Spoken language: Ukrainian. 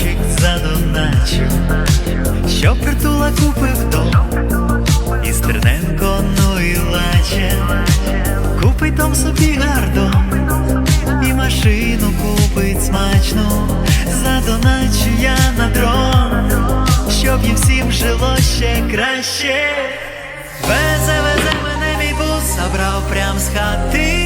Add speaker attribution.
Speaker 1: грошик задоначив, щоб притула купив дом, і Стерненко, ну і лаче, купить дом собі гардом, і машину купить смачну, задоначу я на дрон, щоб їм всім жило ще краще. Везе, везе мене мій бус, забрав прям з хати.